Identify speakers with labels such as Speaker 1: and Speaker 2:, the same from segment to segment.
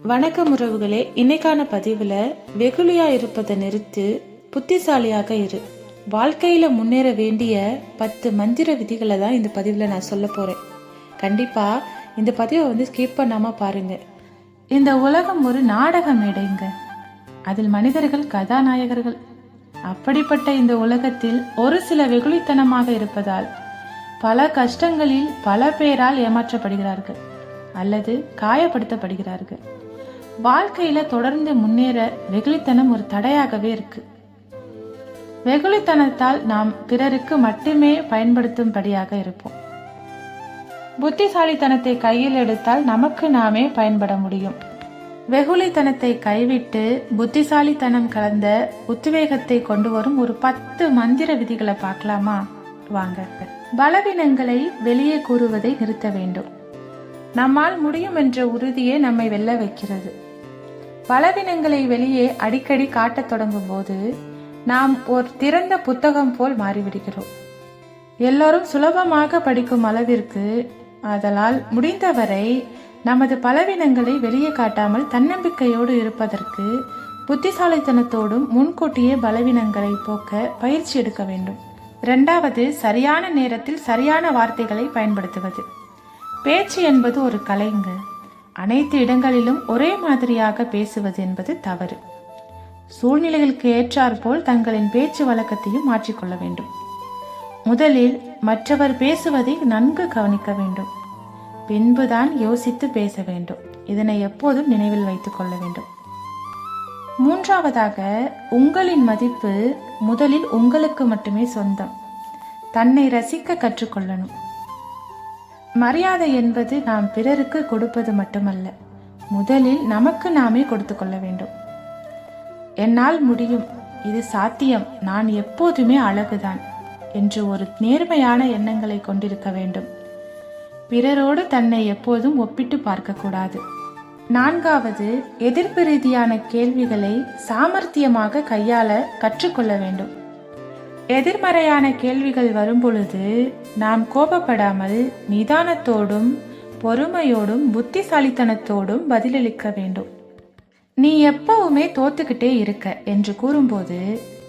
Speaker 1: வணக்கம் உறவுகளே இன்னைக்கான பதிவுல வெகுளியா இருப்பதை நிறுத்து புத்திசாலியாக இரு. வாழ்க்கையில முன்னேற வேண்டிய பத்து மந்திர விதிகளை தான் இந்த பதிவுல நான் சொல்ல போறேன். கண்டிப்பா இந்த பதிவை வந்து ஸ்கிப் பண்ணாம பாருங்க. இந்த உலகம் ஒரு நாடக மேடைங்க அதில் மனிதர்கள் கதாநாயகர்கள். அப்படிப்பட்ட இந்த உலகத்தில் ஒரு சில வெகுளித்தனமாக இருப்பதால் பல கஷ்டங்களில் பல பேரால் ஏமாற்றப்படுகிறார்கள் அல்லது காயப்படுத்தப்படுகிறார்கள். வாழ்க்கையில தொடர்ந்து முன்னேற வெகுளித்தனம் ஒரு தடையாகவே இருக்கு. வெகுளித்தனத்தால் நாம் பிறருக்கு மட்டுமே பயன்படுத்தும்படியாக இருப்போம். புத்திசாலித்தனத்தை கையில் எடுத்தால் நமக்கு நாமே பயன்பட முடியும். வெகுளித்தனத்தை கைவிட்டு புத்திசாலித்தனம் கலந்த உத்வேகத்தை கொண்டு வரும் ஒரு பத்து மந்திர விதிகளை பார்க்கலாமா? வாங்க. பலவீனங்களை வெளியே கூறுவதை நிறுத்த வேண்டும். நம்மால் முடியும் என்ற உறுதியே நம்மை வெல்ல வைக்கிறது. பலவீனங்களை வெளியே அடிக்கடி காட்டத் தொடங்கும் போது நாம் ஒரு திறந்த புத்தகம் போல் மாறிவிடுகிறோம். எல்லோரும் சுலபமாக படிக்கும் அளவிற்கு ஆதலால் முடிந்தவரை நமது பலவீனங்களை வெளியே காட்டாமல் தன்னம்பிக்கையோடு இருப்பதற்கு புத்திசாலித்தனத்தோடும் முன்கூட்டியே பலவீனங்களை போக்க பயிற்சி எடுக்க வேண்டும். இரண்டாவது சரியான நேரத்தில் சரியான வார்த்தைகளை பயன்படுத்துவது. பேச்சு என்பது ஒரு கலைங்க. அனைத்து இடங்களிலும் ஒரே மாதிரியாக பேசுவது என்பது தவறு. சூழ்நிலைகளுக்கு ஏற்றாற்போல் தங்களின் பேச்சு வழக்கத்தையும் மாற்றிக்கொள்ள வேண்டும். முதலில் மற்றவர் பேசுவதை நன்கு கவனிக்க வேண்டும். பின்புதான் யோசித்து பேச வேண்டும். இதனை எப்போதும் நினைவில் வைத்துக் கொள்ள வேண்டும். மூன்றாவதாக உங்களின் மதிப்பு முதலில் உங்களுக்கு மட்டுமே சொந்தம். தன்னை ரசிக்க கற்றுக்கொள்ளணும். மரியாதை என்பது நாம் பிறருக்கு கொடுப்பது மட்டுமல்ல. முதலில் நமக்கு நாமே கொடுத்து கொள்ள வேண்டும். என்னால் முடியும். இது சாத்தியம். நான் எப்போதுமே அழகுதான் என்று ஒரு நேர்மையான எண்ணங்களை கொண்டிருக்க வேண்டும். பிறரோடு தன்னை எப்போதும் ஒப்பிட்டு பார்க்கக்கூடாது நான்காவது எதிர்ப்பு ரீதியான கேள்விகளை சாமர்த்தியமாக கையாள கற்றுக்கொள்ள வேண்டும். எதிர்மறையான கேள்விகள் வரும்பொழுது நாம் கோபப்படாமல் நிதானத்தோடும் பொறுமையோடும் புத்திசாலித்தனத்தோடும் பதிலளிக்க வேண்டும். நீ எப்பவுமே தோத்துக்கிட்டே இருக்க என்று கூறும்போது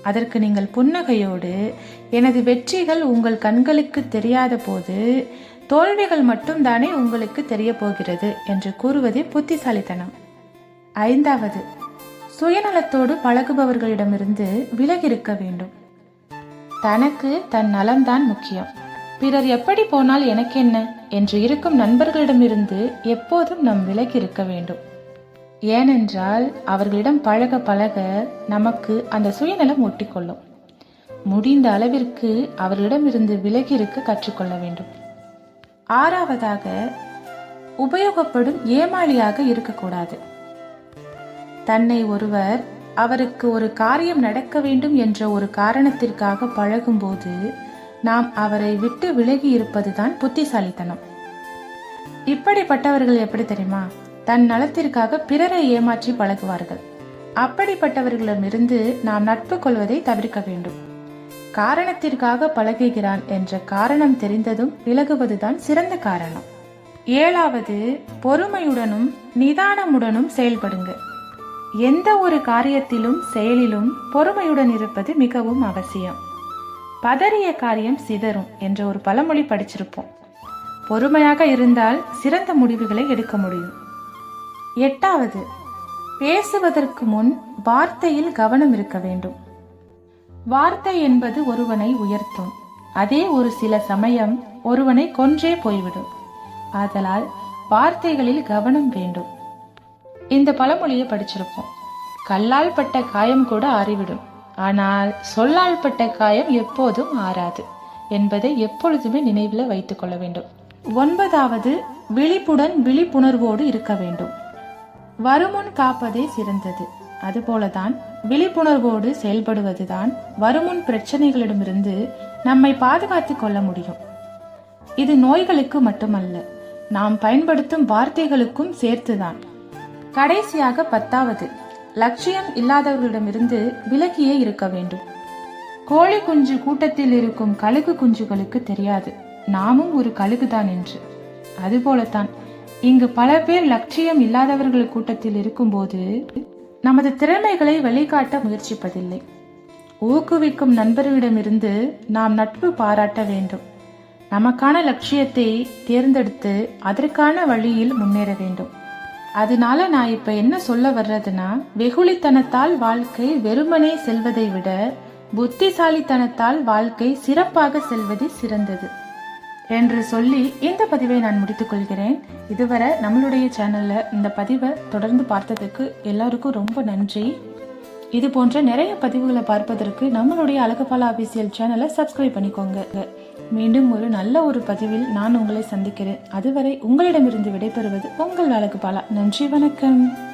Speaker 1: அதற்கு நீங்கள் புன்னகையோடு எனது வெற்றிகள் உங்கள் கண்களுக்கு தெரியாத போது தோல்விகள் மட்டும்தானே உங்களுக்கு தெரிய போகிறது என்று கூறுவதே புத்திசாலித்தனம். ஐந்தாவது சுயநலத்தோடு பழகுபவர்களிடமிருந்து விலகிருக்க வேண்டும். தனக்கு தன் நலம்தான் முக்கியம். பிறர் எப்படி போனால் எனக்கு என்ன என்று இருக்கும் நண்பர்களிடமிருந்து எப்போதும் நம் விலகி இருக்க வேண்டும். ஏனென்றால் அவர்களிடம் பழக பழக நமக்கு அந்த சுயநலம் ஒட்டிக்கொள்ளும். முடிந்த அளவிற்கு அவர்களிடமிருந்து விலகி இருக்க கற்றுக்கொள்ள வேண்டும். ஆறாவதாக உபயோகப்படும் ஏமாளியாக இருக்கக்கூடாது. தன்னை ஒருவர் அவருக்கு ஒரு காரியம் நடக்க வேண்டும் என்ற ஒரு காரணத்திற்காக பழகும்போது நாம் அவரை விட்டு விலகி இருப்பதுதான் புத்திசாலித்தனம். இப்படிப்பட்டவர்கள் எப்படி தெரியுமா? தன் நலத்திற்காக பிறரை ஏமாற்றி பழகுவார்கள். அப்படிப்பட்டவர்களிடமிருந்து நாம் நட்பு கொள்வதை தவிர்க்க வேண்டும். காரணத்திற்காக பழகுகிறான் என்ற காரணம் தெரிந்ததும் விலகுவதுதான் சிறந்த காரணம். ஏழாவது பொறுமையுடனும் நிதானமுடனும் செயல்படுங்கள். எந்த ஒரு காரியத்திலும் செயலிலும் பொறுமையுடன் இருப்பது மிகவும் அவசியம். பதறிய காரியம் சிதறும் என்ற ஒரு பழமொழி படிச்சிருப்போம். பொறுமையாக இருந்தால் சிறந்த முடிவுகளை எடுக்க முடியும். எட்டாவது பேசுவதற்கு முன் வார்த்தையில் கவனம் இருக்க வேண்டும். வார்த்தை என்பது ஒருவனை உயர்த்தும். அதே ஒரு சில சமயம் ஒருவனை கொன்றே போய்விடும். ஆதலால் வார்த்தைகளில் கவனம் வேண்டும். இந்த பழமொழியை படிச்சிருப்போம். கல்லால் பட்ட காயம் கூட ஆறிவிடும். ஆனால் சொல்லால் பட்ட காயம் எப்போதும் ஆறாது என்பதை எப்பொழுதுமே நினைவில் வைத்துக் கொள்ள வேண்டும். ஒன்பதாவது விழிப்புடன் விழிப்புணர்வோடு இருக்க வேண்டும். வருமுன் காப்பதே சிறந்தது. அதுபோலதான் விழிப்புணர்வோடு செயல்படுவதுதான் வருமுன் பிரச்சனைகளிடமிருந்து நம்மை பாதுகாத்துக் கொள்ள முடியும். இது நோய்களுக்கு மட்டுமல்ல நாம் பயன்படுத்தும் வார்த்தைகளுக்கும் சேர்த்துதான். கடைசியாக பத்தாவது. லட்சியம் இல்லாதவர்களிடமிருந்து விலகியே இருக்க வேண்டும். கோழி குஞ்சு கூட்டத்தில் இருக்கும் கழுகு குஞ்சுகளுக்கு தெரியாது. நாமும் ஒரு கழுகுதான் என்று. அதுபோலத்தான் இங்கு பல பேர் லட்சியம் இல்லாதவர்கள் கூட்டத்தில் இருக்கும்போது நமது திறமைகளை வெளிக்காட்ட முயற்சிப்பதில்லை. ஊக்குவிக்கும் நண்பர்களிடமிருந்து நாம் நட்பு பாராட்ட வேண்டும். நமக்கான லட்சியத்தை தேர்ந்தெடுத்து அதற்கான வழியில் முன்னேற வேண்டும். அதனால நான் இப்ப என்ன சொல்ல வர்றதுன்னா வெகுளித்தனத்தால் வாழ்க்கை வெறுமனே செல்வதை விட புத்திசாலித்தனத்தால் வாழ்க்கை சிறப்பாக செல்வது சிறந்தது என்று சொல்லி இந்த பதிவை நான் முடித்துக் கொள்கிறேன். இதுவரை நம்மளுடைய சேனல்ல இந்த பதிவை தொடர்ந்து பார்த்ததுக்கு எல்லாருக்கும் ரொம்ப நன்றி. இது போன்ற நிறைய பதிவுகளை பார்ப்பதற்கு நம்மளுடைய அழகுபாலா அபிசியல் சேனலை சப்ஸ்கிரைப் பண்ணிக்கோங்க. மீண்டும் ஒரு நல்ல ஒரு பதிவில் நான் உங்களை சந்திக்கிறேன். அதுவரை உங்களிடமிருந்து விடைபெறுவது உங்கள் அழகுபாலா நன்றி வணக்கம்.